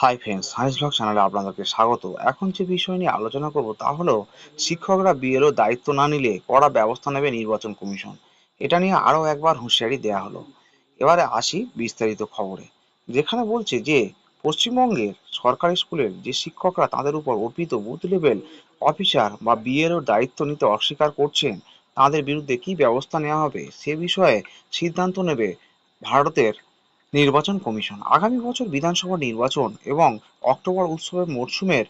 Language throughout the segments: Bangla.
হাই ফ্রেন্ডস সায়েন্স ব্লগ চ্যানেলে আপনাদেরকে স্বাগত। এখন যে বিষয় নিয়ে আলোচনা করব তা হলো, শিক্ষকরা বিএলও দায়িত্ব না নিলে কড়া ব্যবস্থা নেবে নির্বাচন কমিশন। এটা নিয়ে আরও একবার হুঁশিয়ারি দেওয়া হলো। এবারে আসি বিস্তারিত খবরে। যেখানে বলছে যে, পশ্চিমবঙ্গের সরকারি স্কুলের যে শিক্ষকরা তাদের উপর অর্পিত বুথ লেভেল অফিসার বা বিএলওর দায়িত্ব নিতে অস্বীকার করছেন, তাদের বিরুদ্ধে কি ব্যবস্থা নেওয়া হবে সে বিষয়ে সিদ্ধান্ত নেবে ভারতের নির্বাচন কমিশন। আগামী বছর বিধানসভা নির্বাচন এবং অক্টোবর উৎসবের মরশুমের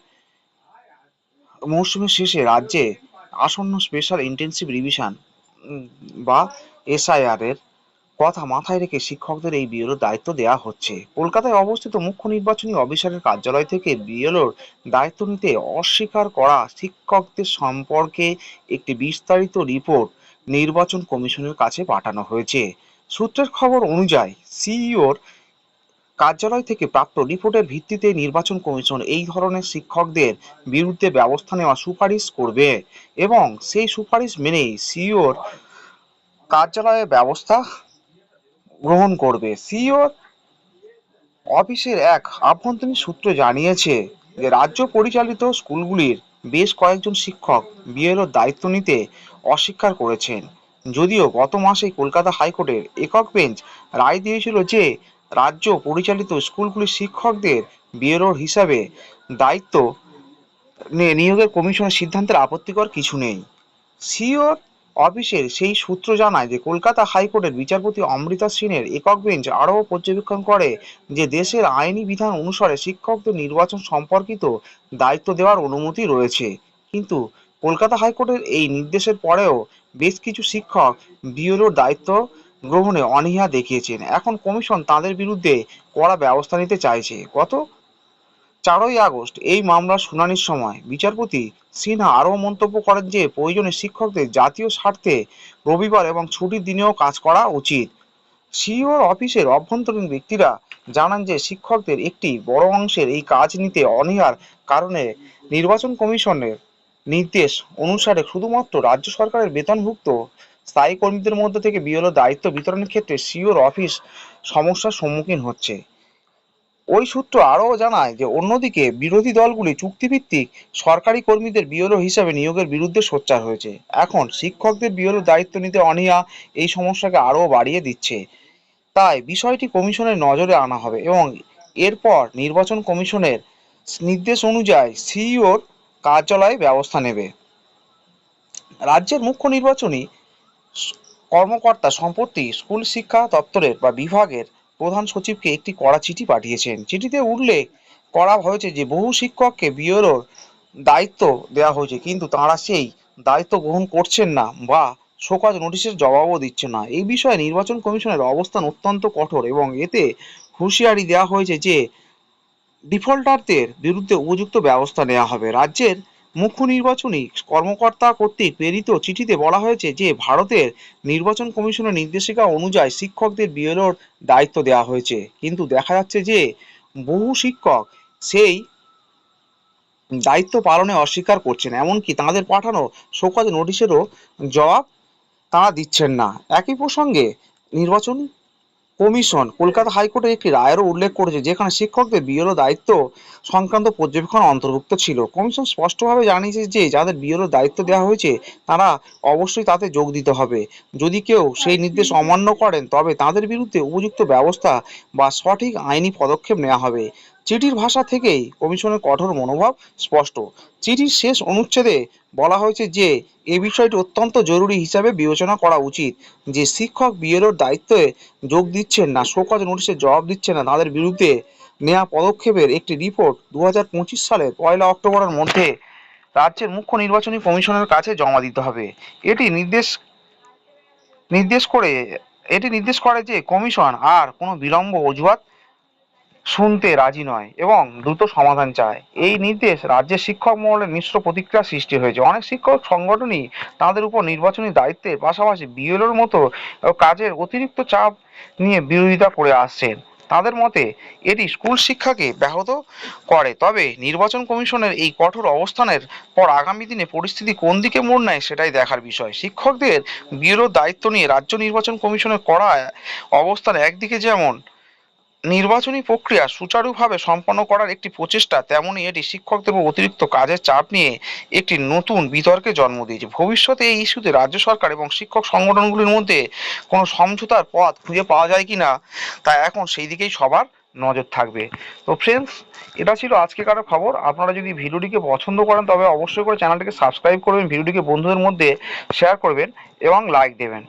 মরশুমের শেষে রাজ্যে আসন্ন স্পেশাল ইন্টেন্সিভ রিভিশন বা এসআইআর এর কথা মাথায় রেখে শিক্ষকদের এই বিএলওর দায়িত্ব দেওয়া হচ্ছে। কলকাতায় অবস্থিত মুখ্য নির্বাচনী অফিসারের কার্যালয় থেকে বিএলওর দায়িত্ব নিতে অস্বীকার করা শিক্ষকদের সম্পর্কে একটি বিস্তারিত রিপোর্ট নির্বাচন কমিশনের কাছে পাঠানো হয়েছে। সূত্রের খবর অনুযায়ী, সিইওর কার্যালয় থেকে প্রাপ্ত রিপোর্টের ভিত্তিতে নির্বাচন কমিশন এই ধরনের শিক্ষকদের বিরুদ্ধে ব্যবস্থা নেওয়া সুপারিশ করবে এবং সেই সুপারিশ মেনেই সিইওর কার্যালয়ে ব্যবস্থা গ্রহণ করবে। সিইওর অফিসের এক আভ্যন্তরীণ সূত্র জানিয়েছে যে, রাজ্য পরিচালিত স্কুলগুলির বেশ কয়েকজন শিক্ষক বিএলওর দায়িত্ব নিতে অস্বীকার করেছেন। যদিও গত মাসে কলকাতা হাইকোর্টের একক বেঞ্চ রায় দিয়েছিল যে রাজ্য পরিচালিত স্কুলগুলির শিক্ষকদের বিএলওর হিসাবে দায়িত্ব নিয়ে নিয়োগের কমিশনের সিদ্ধান্তের আপত্তিকর কিছু নেই। সিওর অফিসের সেই সূত্র জানায় যে কলকাতা হাইকোর্টের বিচারপতি অমৃতা সিনের একক বেঞ্চ আরও পর্যবেক্ষণ করে যে দেশের আইনি বিধান অনুসারে শিক্ষকদের নির্বাচন সম্পর্কিত দায়িত্ব দেওয়ার অনুমতি রয়েছে। কিন্তু কলকাতা হাইকোর্টের এই নির্দেশের পরেও বেশ কিছু শিক্ষক বিএলওর দায়িত্ব গ্রহণে অনীহা দেখিয়েছেন। এখন কমিশন তাদের বিরুদ্ধে কড়া ব্যবস্থা নিতে চাইছে। গত চারই আগস্ট এই মামলার শুনানির সময় বিচারপতি সিনহা আরও মন্তব্য করেন যে, প্রয়োজনে শিক্ষকদের জাতীয় স্বার্থে রবিবার এবং ছুটির দিনেও কাজ করা উচিত। সিইওর অফিসের অভ্যন্তরীণ ব্যক্তিরা জানান যে, শিক্ষকদের একটি বড় অংশের এই কাজ নিতে অনীহার কারণে নির্বাচন কমিশনের নির্দেশ অনুসারে শুধুমাত্র রাজ্য সরকারের বেতনভুক্ত স্থায়ী কর্মীদের মধ্যে থেকে বিএলও দায়িত্ব বিতরণের ক্ষেত্রে সিওর অফিস সমস্যার সম্মুখীন হচ্ছে। ওই সূত্র আরও জানায় যে, অন্যদিকে বিরোধী দলগুলি চুক্তিভিত্তিক সরকারি কর্মীদের বিএলও হিসাবে নিয়োগের বিরুদ্ধে সোচ্চার হয়েছে। এখন শিক্ষকদের বিএলও দায়িত্ব নিতে অনীহা এই সমস্যাকে আরও বাড়িয়ে দিচ্ছে। তাই বিষয়টি কমিশনের নজরে আনা হবে এবং এরপর নির্বাচন কমিশনের নির্দেশ অনুযায়ী সিইওর কার্যালয়ে ব্যবস্থা নেবে। রাজ্যের মুখ্য নির্বাচনী কর্মকর্তা সম্প্রতি স্কুল শিক্ষা দপ্তরের বা বিভাগের প্রধান সচিবকে একটি কড়া চিঠি পাঠিয়েছেন। চিঠিতে উল্লেখ করা হয়েছে যে, বহু শিক্ষককে বিওরোর দায়িত্ব দেওয়া হয়েছে, কিন্তু তারা সেই দায়িত্ব গ্রহণ করছেন না বা শোকজ নোটিশের জবাবও দিচ্ছে না। এই বিষয়ে নির্বাচন কমিশনের অবস্থান অত্যন্ত কঠোর এবং এতে হুঁশিয়ারি দেওয়া হয়েছে যে ডিফল্টারদের বিরুদ্ধে উপযুক্ত ব্যবস্থা নেওয়া হবে। রাজ্যের মুখ্য নির্বাচনী কর্মকর্তা কর্তৃক প্রেরিত চিঠিতে বলা হয়েছে যে, ভারতের নির্বাচন কমিশনের নির্দেশিকা অনুযায়ী শিক্ষকদের বিএলওর দায়িত্ব দেওয়া হয়েছে। কিন্তু দেখা যাচ্ছে যে, বহু শিক্ষক সেই দায়িত্ব পালনে অস্বীকার করছেন, এমনকি তাদের পাঠানো শোকজ নোটিশেরও জবাব তারা দিচ্ছেন না। একই প্রসঙ্গে নির্বাচন কমিশন কলকাতা হাইকোর্টের একটি রায়েরও উল্লেখ করেছে, যেখানে শিক্ষকদের বিএলও দায়িত্ব সংক্রান্ত পর্যবেক্ষণ অন্তর্ভুক্ত ছিল। কমিশন স্পষ্টভাবে জানিয়েছে যে, যাদের বিএলও দায়িত্ব দেওয়া হয়েছে, তারা অবশ্যই তাতে যোগ দিতে হবে। যদি কেউ সেই নির্দেশ অমান্য করেন, তবে তাদের বিরুদ্ধে উপযুক্ত ব্যবস্থা বা সঠিক আইনি পদক্ষেপ নেওয়া হবে। চিঠির ভাষা থেকেই কমিশনের কঠোর মনোভাব স্পষ্ট। চিঠির শেষ অনুচ্ছেদে বলা হয়েছে যে, এ বিষয়টি অত্যন্ত জরুরি হিসাবে বিবেচনা করা উচিত। যে শিক্ষক বিএলওর দায়িত্বে যোগ দিচ্ছেন না, শোকজ নোটিশের জবাব দিচ্ছেন না, তাদের বিরুদ্ধে নেওয়া পদক্ষেপের একটি রিপোর্ট দু হাজার পঁচিশ সালের পয়লা অক্টোবরের মধ্যে রাজ্যের মুখ্য নির্বাচনী কমিশনের কাছে জমা দিতে হবে। এটি নির্দেশ নির্দেশ করে, এটি নির্দেশ করে যে কমিশন আর কোনো বিলম্ব অজুহাত শুনতে রাজি নয় এবং দ্রুত সমাধান চায়। এই নির্দেশ রাজ্যের শিক্ষক মহলে মিশ্র প্রতিক্রিয়া সৃষ্টি হয়েছে। অনেক শিক্ষক সংগঠনই তাদের উপর নির্বাচনী দায়িত্বের পাশাপাশি বিএলওর মতো কাজের অতিরিক্ত চাপ নিয়ে বিরোধিতা করে আসছেন। তাদের মতে, এটি স্কুল শিক্ষাকে ব্যাহত করে। তবে নির্বাচন কমিশনের এই কঠোর অবস্থানের পর আগামী দিনে পরিস্থিতি কোন দিকে মোড় নেয় সেটাই দেখার বিষয়। শিক্ষকদের বিএলওর দায়িত্ব নিয়ে রাজ্য নির্বাচন কমিশনের করা অবস্থান একদিকে যেমন নির্বাচনী প্রক্রিয়া সুচারুভাবে সম্পন্ন করার একটি প্রচেষ্টা, তেমনই এটি শিক্ষকদের অতিরিক্ত কাজের চাপ নিয়ে একটি নতুন বিতর্কে জন্ম দিয়েছে। ভবিষ্যতে এই ইস্যুতে রাজ্য সরকার এবং শিক্ষক সংগঠনগুলির মধ্যে কোনো সমঝোতার পথ খুঁজে পাওয়া যায় কিনা, তা এখন সেই দিকেই সবার নজর থাকবে। তো ফ্রেন্ডস এটা ছিল আজকেকার খবর। আপনারা যদি ভিডিওটিকে পছন্দ করেন, তবে অবশ্যই করে চ্যানেলটিকে সাবস্ক্রাইব করবেন, ভিডিওটিকে বন্ধুদের মধ্যে শেয়ার করবেন এবং লাইক দেবেন।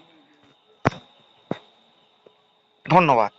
ধন্যবাদ।